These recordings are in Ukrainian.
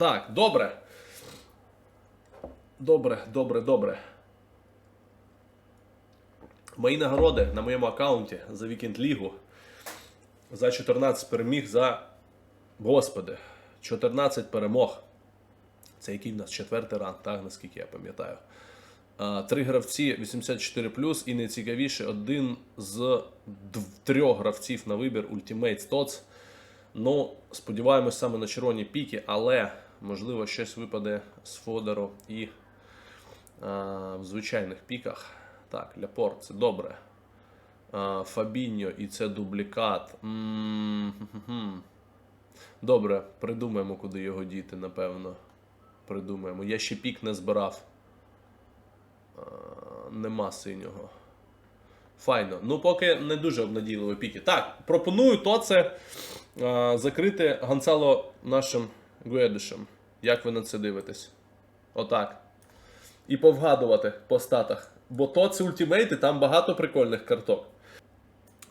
Так, добре. Добре, добре, добре. Мої нагороди на моєму аккаунті за Вікенд Лігу. За 14 переміг за. Господи, 14 перемог. Це який в нас четвертий ранг, так, наскільки я пам'ятаю. Три гравці 84 і найцікавіше один з трьох гравців на вибір Ultimate Stots. Ну, сподіваємось саме на червоні піки, але можливо щось випаде з Фодору і а, в звичайних піках. Так, Ляпорт, це добре. А, Фабіньо і це дублікат. М, хм-хм-хм. Добре, придумаємо, куди його діти, напевно. Придумаємо. Я ще пік не збирав. А, нема синього. Файно. Ну, поки не дуже обнадійливі піки. Так, пропоную то це а, закрити Гонсало нашим Гуедишем. Як ви на це дивитесь? Отак. І повгадувати по статах. Бо то це ультимейти, там багато прикольних карток.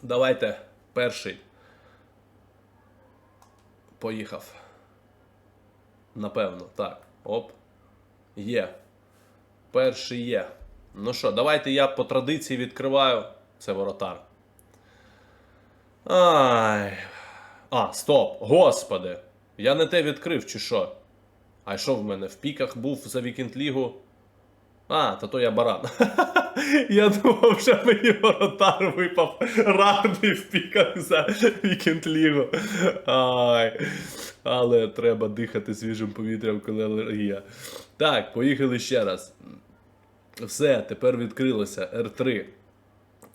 Давайте перший. Поїхав. Напевно, так. Оп. Є. Перший є. Ну що, давайте я по традиції відкриваю. Це воротар. Ай. А, стоп. Господи. Я не те відкрив, чи що? А що в мене? В піках був за Вікенд Лігу. А, та то я баран. Я думав, що мені воротар випав равний в піках за Вікенд Лігу. Але треба дихати свіжим повітрям, коли алергія. Так, поїхали ще раз. Все, тепер відкрилося. R3.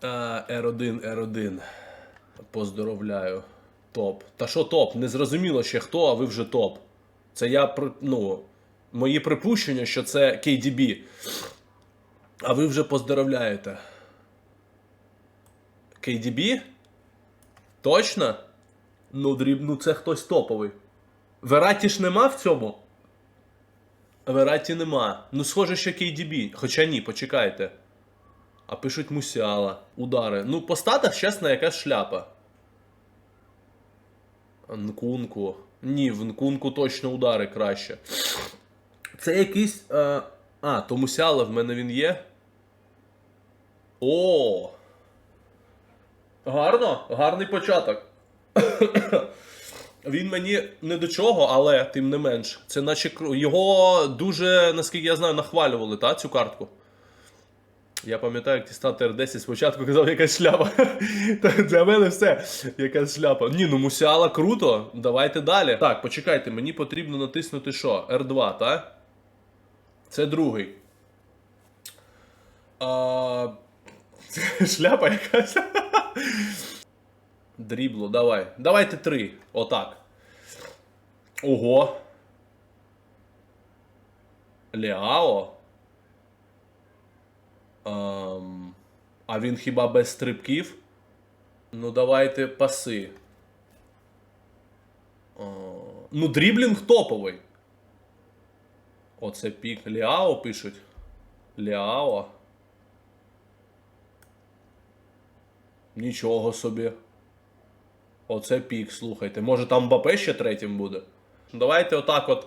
А, R1, R1. Поздоровляю. Топ. Та що топ? Не зрозуміло ще хто, а ви вже топ. Це я ну, мої припущення, що це KDB. А ви вже поздоровляєте. KDB? Точно? Ну, дріб, ну це хтось топовий. Вераті ж нема в цьому? Вераті нема. Ну, схоже, що KDB. Хоча ні, почекайте. А пишуть Мусіала. Удари. Ну, по статах, чесно, якась шляпа. Нкунку. Ні, в Нкунку точно удари краще. Це якийсь. Е... А, то Мусіала в мене він є. О! Гарно, гарний початок. Він мені не до чого, але тим не менш. Це наче його дуже, наскільки я знаю, нахвалювали, та, цю картку. Я пам'ятаю, як дістати R10 спочатку казав, якась шляпа. Для мене все. Якась шляпа. Ні, ну мусіала круто. Давайте далі. Так, почекайте, мені потрібно натиснути що? R2, так? Це другий. А... Шляпа якась. Дрібло, давай. Давайте три. Отак. Ого. Леао. Ем, а він хіба без стрибків? Ну, давайте паси. О, ну, дріблінг топовий. Оце пік. Ліао пишуть. Ліао. Нічого собі. Оце пік, слухайте. Може там Мбапе ще третім буде? Давайте отак от.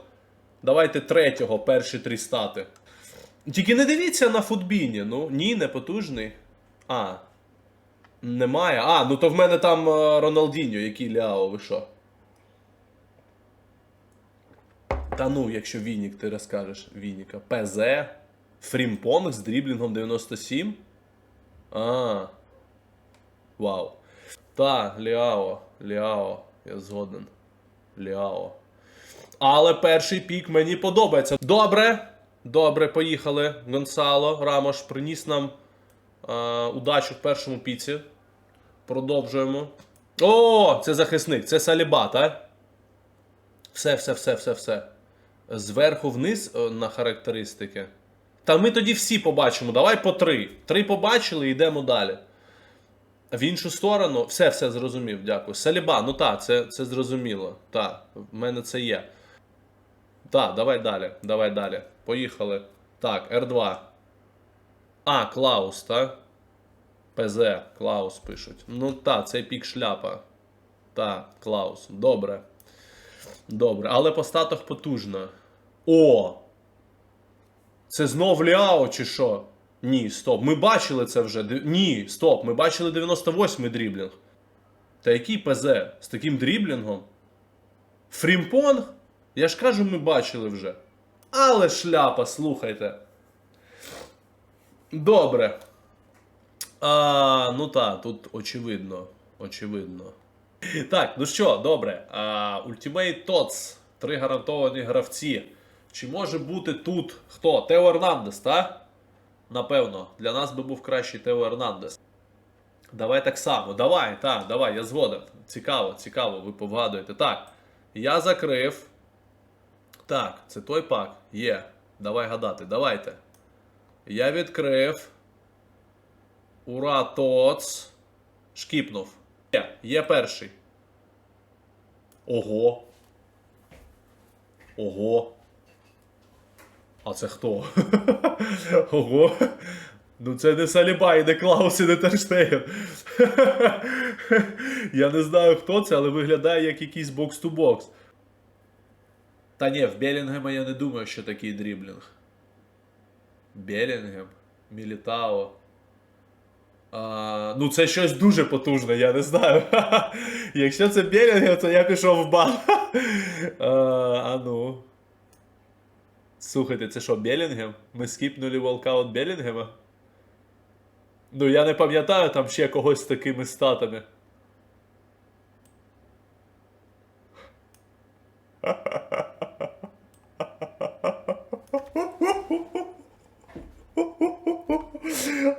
Давайте третього, перші три стати. Тільки не дивіться на футбіні. Ну, ні, не потужний. А. Немає. А, ну то в мене там е, Роналдіньо, який Ляо, ви що? Та ну, якщо Вінік, ти розкажеш Вініка. ПЗ. Фрімпонг з дріблінгом 97. А. Вау. Та, Ліао, Ліао, я згоден. Ліао. Але перший пік мені подобається. Добре. Добре, поїхали. Гонсало Рамош приніс нам е, удачу в першому піці. Продовжуємо. О, це захисник, це Саліба, так? Все, все, все, все, все. Зверху вниз е, на характеристики. Та ми тоді всі побачимо. Давай по три. Три побачили і йдемо далі. В іншу сторону, все, все зрозумів, дякую. Саліба, ну так, це, це зрозуміло. Так, в мене це є. Так, давай далі, давай далі. Поїхали. Так, R2. А, Клаус, так? ПЗ, Клаус пишуть. Ну так, це пік шляпа. Так, Клаус. Добре. Добре, але по статах потужно. О! Це знов Ліао чи що? Ні, стоп. Ми бачили це вже. Ні, стоп. Ми бачили 98-й дріблінг. Та який ПЗ? З таким дріблінгом? Фрімпонг? Я ж кажу, ми бачили вже. Але шляпа, слухайте. Добре. А, ну так, тут очевидно. Очевидно. Так, ну що, добре. А, Ultimate Tots. Три гарантовані гравці. Чи може бути тут хто? Тео Ернандес, так? Напевно, для нас би був кращий Тео Ернандес. Давай так само. Давай, так, давай, я згоден. Цікаво, цікаво, ви повгадуєте. Так. Я закрив. Так, це той пак. Є. Давай гадати, давайте. Я відкрив. Ура, Тоц. Шкіпнув. Є, є перший. Ого. Ого. А це хто? Ого. Ну це не Саліба, і не Клаус, і не Терштеген. Я не знаю, хто це, але виглядає як якийсь бокс-ту-бокс. Та ні, в Белінгема я не думаю, що такий дріблінг. Белінгем, Мілітао. А, ну, це щось дуже потужне, я не знаю. Якщо це Белінгем, то я пішов в бан. а, а ну. Слухайте, це що, Белінгем? Ми скіпнули волкаут Белінгема? Ну, я не пам'ятаю там ще когось з такими статами.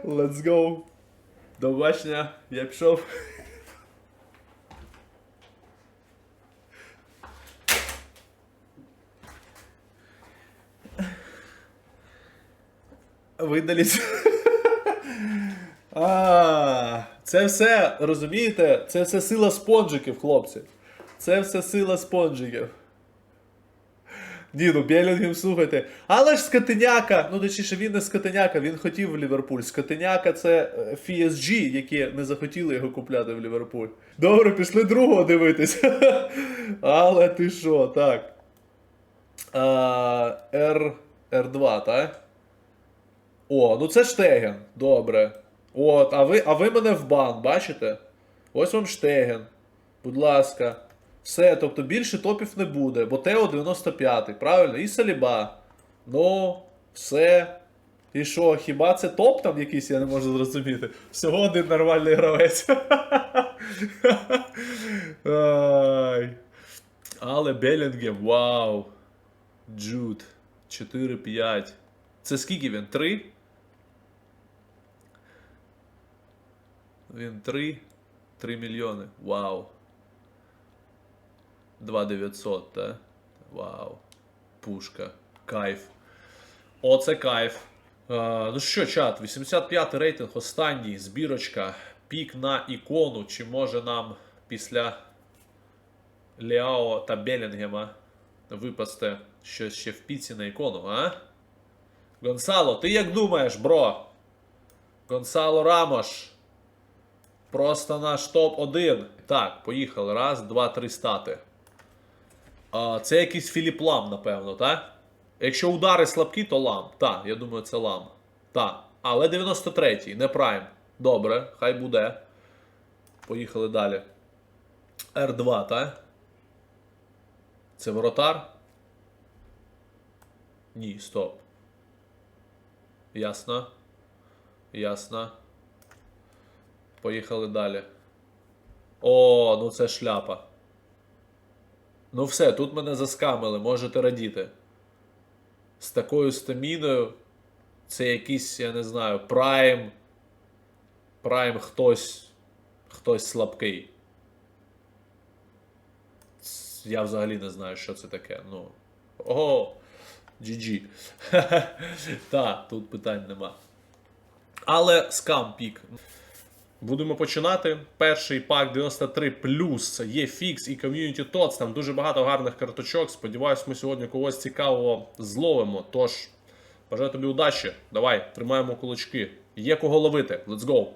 Let's go. До бачення, я пішов. Видаліться. А, це все, розумієте? Це все сила спонжиків, хлопці. Це все сила спонжиків. Ні, ну Белінгем, слухайте. Але ж Скотиняка, ну точніше, він не Скотиняка, він хотів в Ліверпуль. Скотиняка це е, FSG, які не захотіли його купляти в Ліверпуль. Добре, пішли другого дивитись. Але ти що, так. R, R2, так? О, ну це Штеген. Добре. От, а ви, а ви мене в бан, бачите? Ось вам Штеген. Будь ласка. Все, тобто більше топів не буде, бо Тео 95, правильно? І Саліба. Ну, все. І що, хіба це топ там якийсь, я не можу зрозуміти. Всього один нормальний гравець. Але Белінгем, вау. Джуд. 4-5. Це скільки він? 3? Він 3. 3 мільйони. Вау. 2900, та? Вау. Пушка. Кайф. Оце кайф. А, ну що, чат, 85 й рейтинг, останній, збірочка. Пік на ікону. Чи може нам після Ліао та Белінгема випасти щось ще в піці на ікону, а? Гонсало, ти як думаєш, бро? Гонсало Рамош. Просто наш топ-1. Так, поїхали. Раз, два, три стати. А, це якийсь Філіп Лам, напевно, так? Якщо удари слабкі, то лам. Так, я думаю, це лам. Так. Але 93-й, не прайм. Добре, хай буде. Поїхали далі. R2, так? Це воротар? Ні, стоп. Ясно. Ясно. Поїхали далі. О, ну це шляпа. Ну все, тут мене заскамили, можете радіти. З такою стаміною. Це якийсь, я не знаю, прайм. Прайм хтось. Хтось слабкий. Я взагалі не знаю, що це таке. Ну. Ого! GG. Так, тут питань нема. Але скам пік. Будемо починати. Перший пак 93 плюс є фікс і ком'юніті ТОЦ. Там дуже багато гарних карточок. Сподіваюсь, ми сьогодні когось цікавого зловимо. Тож, бажаю тобі удачі. Давай, тримаємо кулачки. Є кого ловити. Let's go.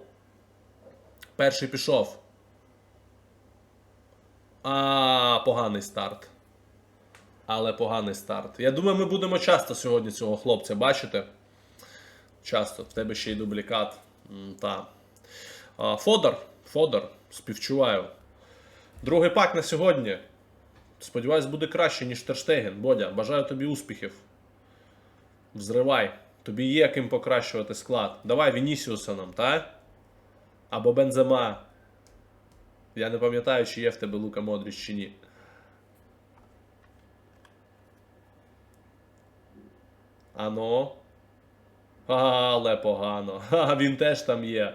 Перший пішов. А, поганий старт. але поганий старт. Я думаю, ми будемо часто сьогодні цього хлопця бачити. Часто. В тебе ще й дублікат. Та. Фодор. Фодор. Співчуваю. Другий пак на сьогодні. Сподіваюсь, буде краще, ніж Терштеген. Бодя, бажаю тобі успіхів. Взривай. Тобі є ким покращувати склад. Давай Вінісіуса нам, та? Або Бензема. Я не пам'ятаю, чи є в тебе Лука Модріч чи ні. Ано. Але погано. Ха, він теж там є.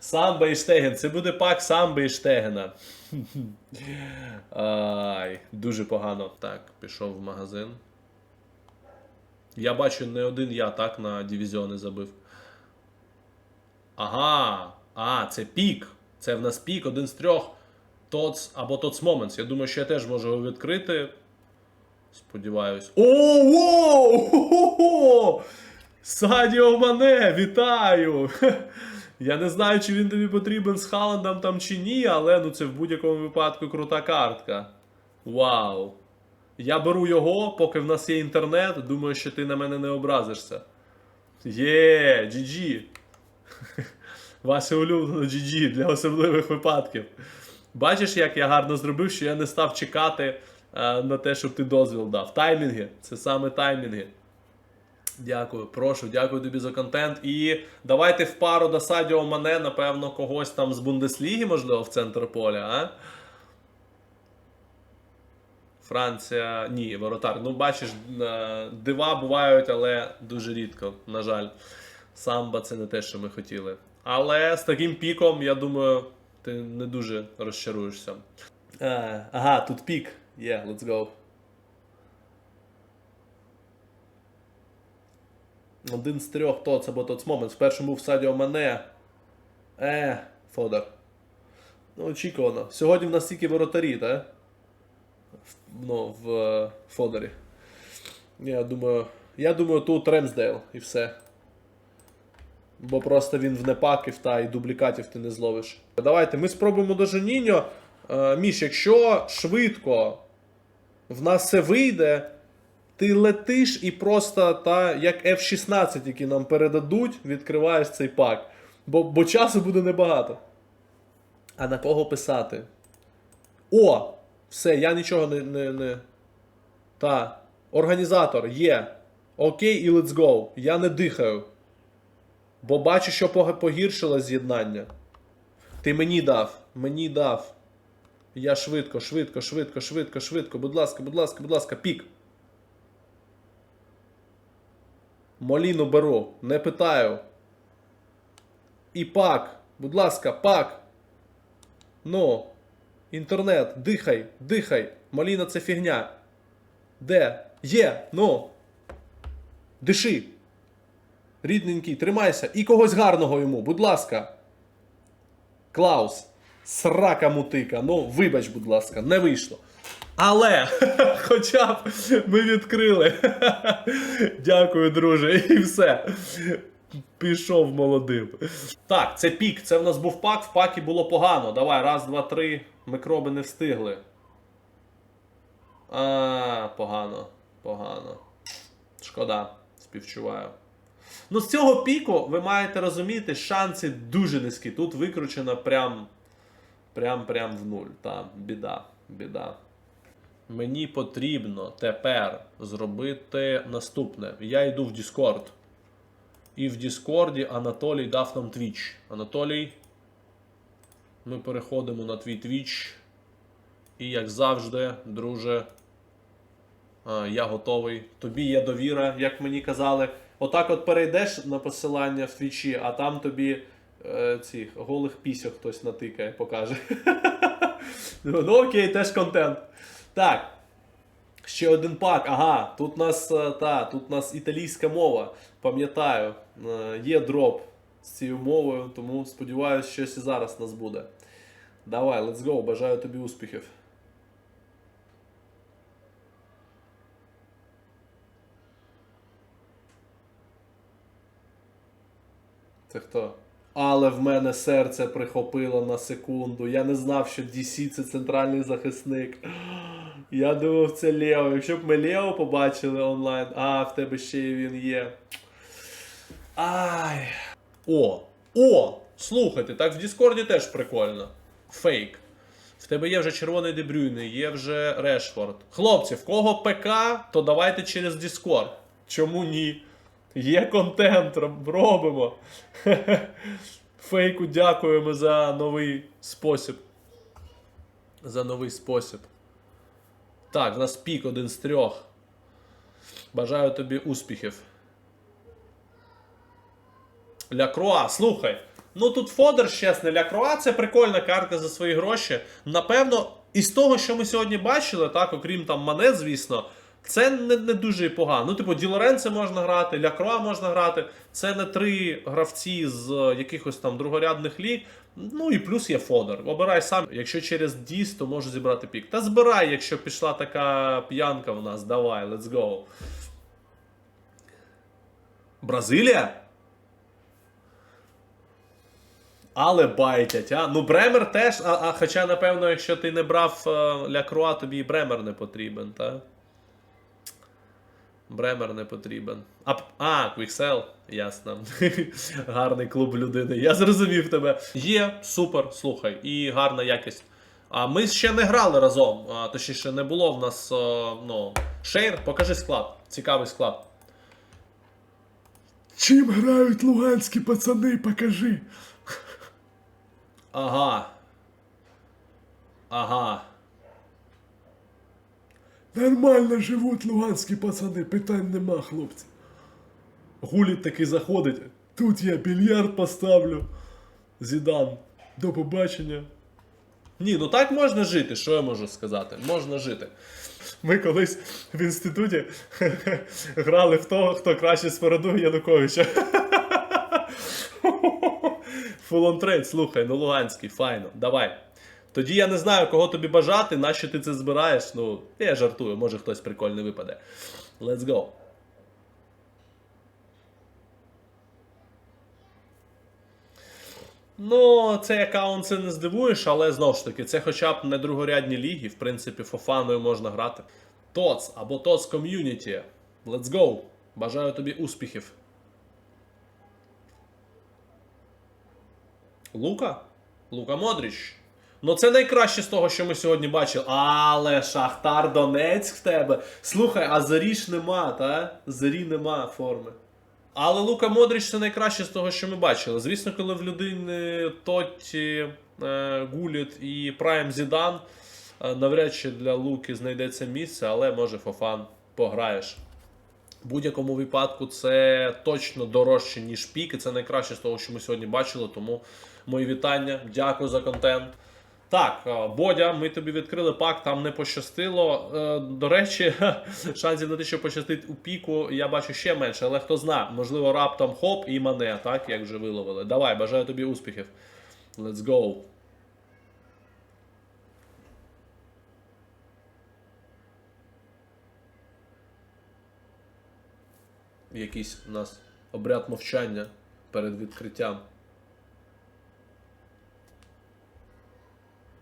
Самба і Штеген. Це буде пак Самби і Штегена. Ай, дуже погано. Так, пішов в магазин. Я бачу, не один я так на дивізіони забив. Ага. А, це пік. Це в нас пік, один з трьох. Тоц або Тоц Moments. Я думаю, що я теж можу його відкрити. Сподіваюсь. О! Садіо Мане, вітаю! Я не знаю, чи він тобі потрібен з Халандом там чи ні, але ну це в будь-якому випадку крута картка. Вау! Я беру його, поки в нас є інтернет. Думаю, що ти на мене не образишся. Є, GG. Ваше улюблене GG для особливих випадків. Бачиш, як я гарно зробив, що я не став чекати е, на те, щоб ти дозвіл дав. Таймінги. Це саме таймінги. Дякую, прошу, дякую тобі за контент. І давайте в пару до Садіо Мане, напевно, когось там з Бундесліги, можливо, в центр поля, а? Франція. Ні, воротар. Ну, бачиш, е, дива бувають, але дуже рідко, на жаль. Самба це не те, що ми хотіли. Але з таким піком, я думаю, ти не дуже розчаруєшся. Е, ага, тут пік. Yeah, let's go. Один з трьох тоц або тоц момент. Спершу був Садіо Мане. Е, Фодор. Ну, очікувано. Сьогодні в нас тільки воротарі, так? В- Ну, в е, Фодорі. Я думаю. Я думаю, тут Ремсдейл і все. Бо просто він в непаків та і дублікатів ти не зловиш. Давайте ми спробуємо до Жаніньо. Е, Міш, якщо швидко в нас все вийде, ти летиш і просто та, як F-16, які нам передадуть, відкриваєш цей пак. Бо, бо часу буде небагато. А на кого писати? О! Все, я нічого не. не, не... Та. Організатор є. Окей, і let's go. Я не дихаю. Бо бачу, що пог- погіршилось з'єднання. Ти мені дав. Мені дав. Я швидко, швидко, швидко, швидко, швидко. Будь ласка, будь ласка, будь ласка, пік. Моліну беру, не питаю. І пак. Будь ласка, пак. Ну. Інтернет, дихай, дихай. Моліна це фігня. Де? Є, ну. Диши. Рідненький, тримайся. І когось гарного йому, будь ласка. Клаус. Срака мутика. Ну, вибач, будь ласка, не вийшло. Але, хоча б ми відкрили. Дякую, друже, і все. Пішов молодим. Так, це пік. Це в нас був пак. В пакі було погано. Давай, раз, два, три. Микроби не встигли. А, погано. Погано. Шкода, співчуваю. Ну, з цього піку ви маєте розуміти, шанси дуже низькі. Тут викручено прям. Прям прям в нуль. Та, біда, біда. Мені потрібно тепер зробити наступне. Я йду в Discord. І в Діскорді Анатолій дав нам твіч. Анатолій. Ми переходимо на твій твіч. І як завжди, друже, я готовий. Тобі є довіра, як мені казали. Отак от перейдеш на посилання в твічі, а там тобі е, цих голих пісьок хтось натикає, покаже. ну окей, теж контент. Так. Ще один пак. Ага, тут нас е, та, тут нас італійська мова. Пам'ятаю, е, є дроп з цією мовою, тому сподіваюся, щось і зараз нас буде. Давай, let's go, бажаю тобі успіхів. Це хто? Але в мене серце прихопило на секунду. Я не знав, що DC це центральний захисник. Я думав, це Лео. Якщо б ми Лео побачили онлайн, а в тебе ще він є. Ай. О! О! Слухайте, так в Діскорді теж прикольно. Фейк. В тебе є вже червоний Дебрюйне, є вже Решфорд. Хлопці, в кого ПК, то давайте через Discord. Чому ні? Є контент, роб- робимо. Фейку дякуємо за новий спосіб. За новий спосіб. Так, в нас пік один з трьох. Бажаю тобі успіхів. Лякроа, слухай. Ну тут Фодер, чесно, Лякроа це прикольна картка за свої гроші. Напевно, із того, що ми сьогодні бачили, так, окрім там Мане, звісно, це не, не дуже погано. Ну, типу, Ді Лоренце можна грати, Лякроа можна грати. Це не три гравці з е, якихось там другорядних ліг. Ну і плюс є Фодер. Обирай сам. Якщо через Діс, то можу зібрати пік. Та збирай, якщо пішла така п'янка в нас. Давай, let's go. Бразилія? Але байтять, а? Ну Бремер теж, а, а хоча, напевно, якщо ти не брав е, Лякруа, тобі і Бремер не потрібен, так? Бремер не потрібен. А, а Квіксел, ясно. Гарний клуб людини. Я зрозумів тебе. Є, супер, слухай, і гарна якість. А ми ще не грали разом. А, точніше, не було в нас е, ну, шейр. Покажи склад. Цікавий склад. Чим грають луганські пацани, покажи. Ага. Ага. Нормально живуть луганські пацани, питань нема, хлопці. Гуліт таки заходить. Тут я більярд поставлю. Зідан, до побачення. Ні, ну так можна жити, що я можу сказати? Можна жити. Ми колись в інституті грали в того, хто краще спорадує Януковича. Фулонтрейд, слухай, ну Луганський, файно, давай. Тоді я не знаю, кого тобі бажати, нащо ти це збираєш. Ну, я жартую, може хтось прикольний випаде. Let's go. Ну, цей аккаунт це не здивуєш, але знову ж таки, це хоча б не другорядні ліги, в принципі, фофаною можна грати. ТОЦ або ТОЦ ком'юніті. Let's go! Бажаю тобі успіхів. Лука? Лука Модріч. Ну, це найкраще з того, що ми сьогодні бачили. Але Шахтар Донецьк в тебе. Слухай, а зарі ж нема, та? Зарі нема форми. Але Лука Модріч це найкраще з того, що ми бачили. Звісно, коли в людини Тотті, е, Гуліт і Прайм Зідан, е, навряд чи для Луки знайдеться місце, але може Фофан пограєш. В будь-якому випадку це точно дорожче, ніж пік, і це найкраще з того, що ми сьогодні бачили. Тому мої вітання. Дякую за контент. Так, е, Бодя, ми тобі відкрили пак, там не пощастило. Е, До речі, шансів на те, що пощастить у піку, я бачу ще менше, але хто знає, можливо, раптом хоп і мене, так, як вже виловили. Давай, бажаю тобі успіхів. Let's go. Якийсь у нас обряд мовчання перед відкриттям.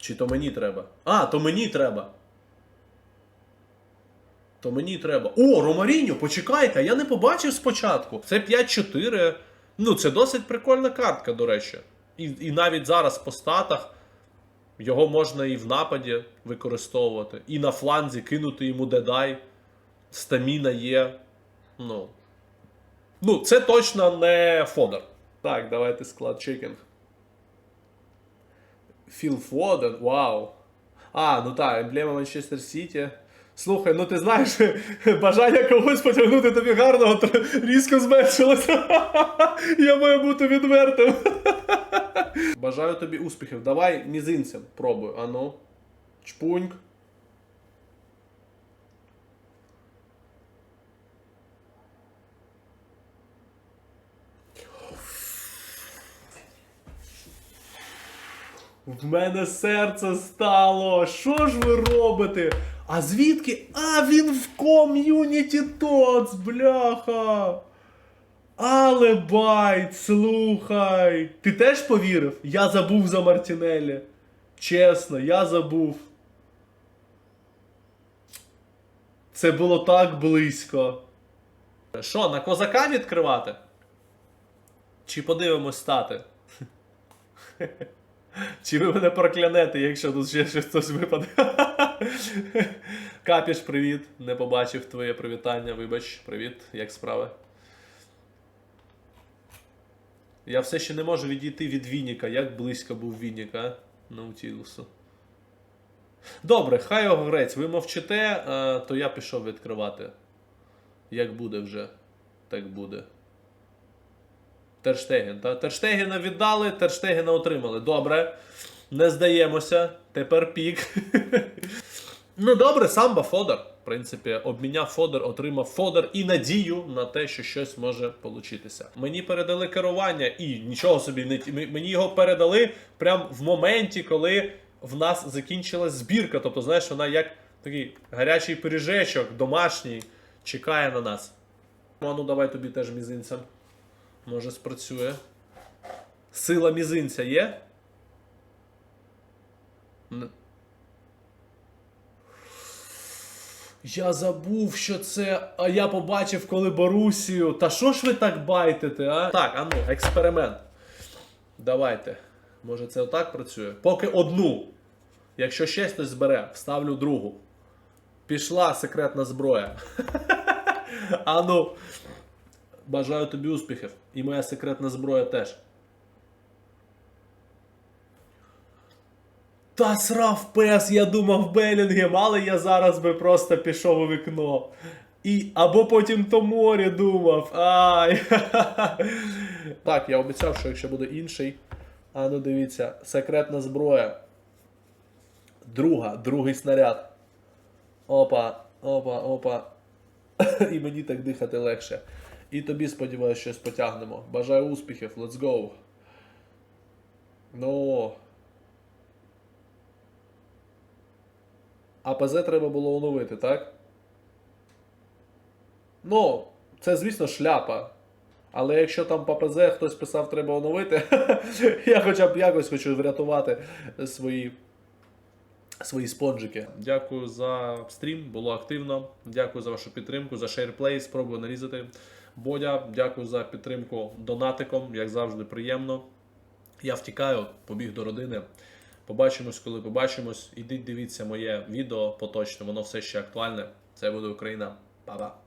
Чи то мені треба? А, то мені треба. То мені треба. О, Ромаріньо, почекайте, я не побачив спочатку. Це 5-4. Ну, це досить прикольна картка, до речі. І, і навіть зараз по статах його можна і в нападі використовувати, і на фланзі кинути йому дедай. Стаміна є. Ну. Ну, це точно не фодер. Так, давайте склад чекінг. Філ Фоден, вау. А, ну так, емблема Манчестер Сіті. Слухай, ну ти знаєш, бажання когось потягнути тобі гарного різко зменшилося. Я маю бути відвертим. Бажаю тобі успіхів. Давай мізинцем пробуй. Ану. Чпуньк. В мене серце стало. Що ж ви робите? А звідки? А він в ком'юніті Тоц, бляха. Але байт, слухай. Ти теж повірив? Я забув за Мартінелі. Чесно, я забув. Це було так близько. Що, на козака відкривати? Чи подивимось стати? Чи ви мене проклянете, якщо тут ще хтось випаде? Капіш, привіт. Не побачив твоє привітання. Вибач, привіт, як справи? Я все ще не можу відійти від Вініка. Як близько був Вінік, а? Наутілусу. Добре, хай його грець. Ви мовчите, то я пішов відкривати. Як буде вже, так буде. Терштеген, та? Терштегена віддали, Терштегена отримали. Добре. Не здаємося. Тепер пік. ну добре, самба Фодор. В принципі, обміняв Фодор, отримав Фодор і надію на те, що щось може получитися. Мені передали керування і нічого собі не мені його передали прямо в моменті, коли в нас закінчилась збірка. Тобто, знаєш, вона як такий гарячий пиріжечок, домашній, чекає на нас. Ну, давай тобі теж мізинцем. Може спрацює. Сила мізинця є? Я забув, що це. А я побачив, коли Борусію. Та що ж ви так байтите, а? Так, а ну, експеримент. Давайте. Може це отак працює? Поки одну. Якщо ще хтось збере, вставлю другу. Пішла секретна зброя. А ну. Бажаю тобі успіхів. І моя секретна зброя теж. Та срав пес, я думав Белінгем, але я зараз би просто пішов у вікно. І, або потім Томорі думав. Ай. Так, я обіцяв, що якщо буде інший. А ну дивіться, секретна зброя. Друга, другий снаряд. Опа, опа, опа. І мені так дихати легше. І тобі, сподіваюся, щось потягнемо. Бажаю успіхів, let's go. Ну. АПЗ треба було оновити, так? Ну, це, звісно, шляпа. Але якщо там по ПЗ хтось писав, треба оновити, я хоча б якось хочу врятувати свої, свої спонжики. Дякую за стрім, було активно. Дякую за вашу підтримку, за шейрплей, спробую нарізати. Бодя, дякую за підтримку донатиком, як завжди, приємно. Я втікаю, побіг до родини. Побачимось, коли побачимось. Ідіть дивіться моє відео поточне, воно все ще актуальне. Це буде Україна. Па-па.